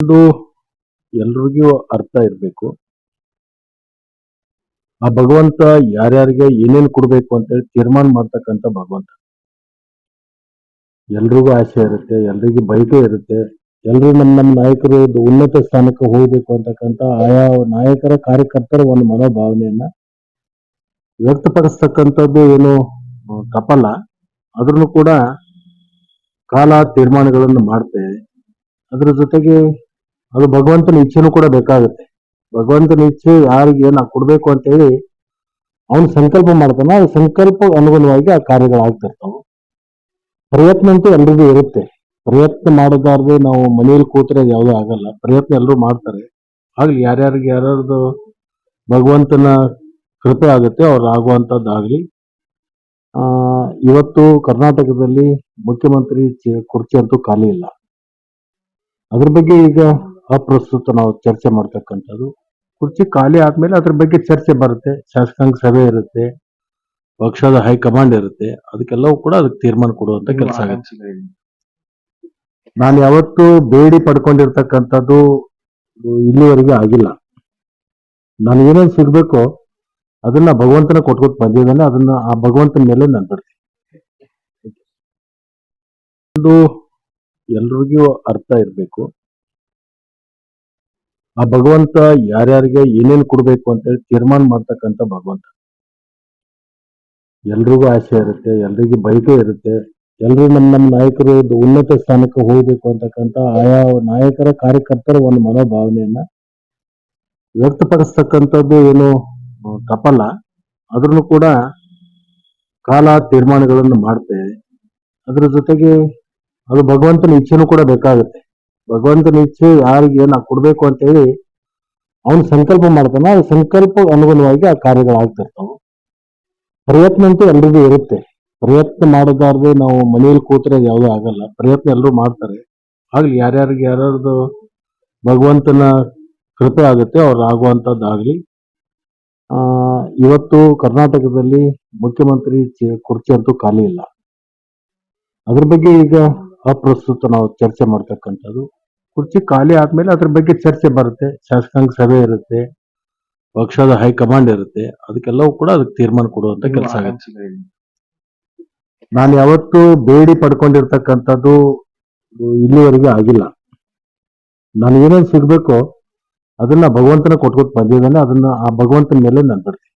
ಒಂದು ಎಲ್ರಿಗೂ ಅರ್ಥ ಇರಬೇಕು. ಆ ಭಗವಂತ ಯಾರ್ಯಾರಿಗೆ ಏನೇನು ಕೊಡಬೇಕು ಅಂತ ಹೇಳಿ ತೀರ್ಮಾನ ಮಾಡ್ತಕ್ಕಂಥ ಭಗವಂತ. ಎಲ್ರಿಗೂ ಆಸೆ ಇರುತ್ತೆ, ಎಲ್ರಿಗೂ ಬಯಕೆ ಇರುತ್ತೆ ಎಲ್ಲರೂ ನಮ್ಮ ನಮ್ಮ ನಾಯಕರು ಉನ್ನತ ಸ್ಥಾನಕ್ಕೆ ಹೋಗ್ಬೇಕು ಅಂತಕ್ಕಂಥ ಆಯಾ ನಾಯಕರ ಕಾರ್ಯಕರ್ತರ ಒಂದು ಮನೋಭಾವನೆಯನ್ನ ವ್ಯಕ್ತಪಡಿಸ್ತಕ್ಕಂಥದ್ದು ಏನು ತಪ್ಪಲ್ಲ. ಆದ್ರೂ ಕೂಡ ಕಾಲ ತೀರ್ಮಾನಗಳನ್ನು ಮಾಡ್ತೇವೆ. ಅದ್ರ ಜೊತೆಗೆ ಅದು ಭಗವಂತನ ಇಚ್ಛೆನೂ ಕೂಡ ಬೇಕಾಗುತ್ತೆ. ಭಗವಂತನ ಇಚ್ಛೆ ಯಾರಿಗೆ ನಾ ಕೊಡ್ಬೇಕು ಅಂತ ಹೇಳಿ ಅವನು ಸಂಕಲ್ಪ ಮಾಡ್ತಾನ. ಆ ಸಂಕಲ್ಪ ಅನುಗುಣವಾಗಿ ಆ ಕಾರ್ಯಗಳಾಗ್ತಿರ್ತಾವ ಪ್ರಯತ್ನ ಅಂತೂ ಎಲ್ರಿಗೂ ಇರುತ್ತೆ. ಪ್ರಯತ್ನ ಮಾಡದಾರ್ದೆ ನಾವು ಮನೆಯಲ್ಲಿ ಕೂತ್ರೆ ಅದು ಯಾವುದೂ ಆಗಲ್ಲ. ಪ್ರಯತ್ನ ಎಲ್ಲರೂ ಮಾಡ್ತಾರೆ. ಆಗ್ಲಿ ಯಾರ್ಯಾರಿಗೆ ಯಾರ್ಯಾರ್ದು ಭಗವಂತನ ಕೃಪೆ ಆಗುತ್ತೆ, ಅವ್ರು ಆಗುವಂತದ್ದಾಗ್ಲಿ ಆ, ಇವತ್ತು ಕರ್ನಾಟಕದಲ್ಲಿ ಮುಖ್ಯಮಂತ್ರಿ ಕುರ್ಚಿ ಅಂತೂ ಖಾಲಿ ಇಲ್ಲ. ಅದ್ರ ಬಗ್ಗೆ ಈಗ ಅಪ್ರಸ್ತುತ ನಾವು ಚರ್ಚೆ ಮಾಡ್ತಕ್ಕಂಥದ್ದು. ಕುರ್ಚಿ ಖಾಲಿ ಆದಮೇಲೆ ಅದ್ರ ಬಗ್ಗೆ ಚರ್ಚೆ ಬರುತ್ತೆ. ಶಾಸಕಾಂಗ ಸಭೆ ಇರುತ್ತೆ. ಪಕ್ಷದ ಹೈಕಮಾಂಡ್ ಇರುತ್ತೆ. ಅದಕ್ಕೆಲ್ಲವೂ ಕೂಡ ಅದಕ್ಕೆ ತೀರ್ಮಾನ ಕೊಡುವಂತ ಕೆಲಸ ಆಗುತ್ತೆ. ನಾನು ಯಾವತ್ತೂ ಬೇಡಿ ಪಡ್ಕೊಂಡಿರ್ತಕ್ಕಂಥದ್ದು ಇಲ್ಲಿವರೆಗೆ ಆಗಿಲ್ಲ. ನಾನು ಏನೇನು ಸಿಗ್ಬೇಕೋ ಅದನ್ನ ಭಗವಂತನ ಕೊಟ್ಕೊಟ್ ಬಂದಿದ್ದಾನೆ. ಅದನ್ನ ಆ ಭಗವಂತನ ಮೇಲೆ ನಾನು ಬಿಡ್ತೀನಿ. ಒಂದು ಎಲ್ರಿಗೂ ಅರ್ಥ ಇರಬೇಕು. ಆ ಭಗವಂತ ಯಾರ್ಯಾರಿಗೆ ಏನೇನು ಕೊಡಬೇಕು ಅಂತ ಹೇಳಿ ತೀರ್ಮಾನ ಮಾಡ್ತಕ್ಕಂಥ ಭಗವಂತ. ಎಲ್ರಿಗೂ ಆಸೆ ಇರುತ್ತೆ, ಎಲ್ರಿಗೂ ಬಯಕೆ ಇರುತ್ತೆ ಎಲ್ಲರೂ ನಮ್ಮ ನಮ್ಮ ನಾಯಕರು ಉನ್ನತ ಸ್ಥಾನಕ್ಕೆ ಹೋಗ್ಬೇಕು ಅಂತಕ್ಕಂಥ ಆಯಾ ನಾಯಕರ ಕಾರ್ಯಕರ್ತರ ಒಂದು ಮನೋಭಾವನೆಯನ್ನ ವ್ಯಕ್ತಪಡಿಸ್ತಕ್ಕಂಥದ್ದು ಏನು ತಪ್ಪಲ್ಲ. ಆದ್ರೂ ಕೂಡ ಕಾಲ ತೀರ್ಮಾನಗಳನ್ನು ಮಾಡ್ತೇವೆ. ಅದ್ರ ಜೊತೆಗೆ ಅದು ಭಗವಂತನ ಇಚ್ಛೆನೂ ಕೂಡ ಬೇಕಾಗುತ್ತೆ. ಭಗವಂತನ ಇಚ್ಛೆ ಯಾರಿಗೆ ನಾ ಕೊಡ್ಬೇಕು ಅಂತ ಹೇಳಿ ಅವನು ಸಂಕಲ್ಪ ಮಾಡ್ತಾನೆ ಆ ಸಂಕಲ್ಪ ಅನುಗುಣವಾಗಿ ಆ ಕಾರ್ಯಗಳಾಗ್ತಿರ್ತಾವ. ಪ್ರಯತ್ನ ಅಂತೂ ಎಲ್ರಿಗೂ ಇರುತ್ತೆ. ಪ್ರಯತ್ನ ಮಾಡದಾರ್ದೆ ನಾವು ಮನೆಯಲ್ಲಿ ಕೂತ್ರೆ ಯಾವುದೂ ಆಗಲ್ಲ. ಪ್ರಯತ್ನ ಎಲ್ಲರೂ ಮಾಡ್ತಾರೆ. ಆಗ್ಲಿ ಯಾರ್ಯಾರಿಗೆ ಯಾರ್ಯಾರ್ದು ಭಗವಂತನ ಕೃಪೆ ಆಗುತ್ತೆ ಅವ್ರು ಆಗುವಂತದ್ದಾಗ್ಲಿ. ಆ, ಇವತ್ತು ಕರ್ನಾಟಕದಲ್ಲಿ ಮುಖ್ಯಮಂತ್ರಿ ಕುರ್ಚಿ ಅಂತೂ ಖಾಲಿ ಇಲ್ಲ. ಅದ್ರ ಬಗ್ಗೆ ಈಗ ಅಪ್ರಸ್ತುತ ನಾವು ಚರ್ಚೆ ಮಾಡ್ತಕ್ಕಂಥದ್ದು. ಕುರ್ಚಿ ಖಾಲಿ ಆದ್ಮೇಲೆ ಅದ್ರ ಬಗ್ಗೆ ಚರ್ಚೆ ಬರುತ್ತೆ. ಶಾಸಕಾಂಗ ಸಭೆ ಇರುತ್ತೆ. ಪಕ್ಷದ ಹೈಕಮಾಂಡ್ ಇರುತ್ತೆ. ಅದಕ್ಕೆಲ್ಲವೂ ಕೂಡ ಅದಕ್ಕೆ ತೀರ್ಮಾನ ಕೊಡುವಂತ ಕೆಲಸ ಆಗುತ್ತೆ. ನಾನು ಯಾವತ್ತು ಬೇಡಿ ಪಡ್ಕೊಂಡಿರ್ತಕ್ಕಂಥದ್ದು ಇಲ್ಲಿವರೆಗೆ ಆಗಿಲ್ಲ. ನಾನು ಏನೇನು ಸಿಗ್ಬೇಕೋ ಅದನ್ನ ಭಗವಂತನ ಕೊಟ್ಕೊಟ್ ಬಂದಿದ್ದಾನೆ. ಅದನ್ನ ಆ ಭಗವಂತನ ಮೇಲೆ ನಾನು ಬಿಡ್ತೀನಿ.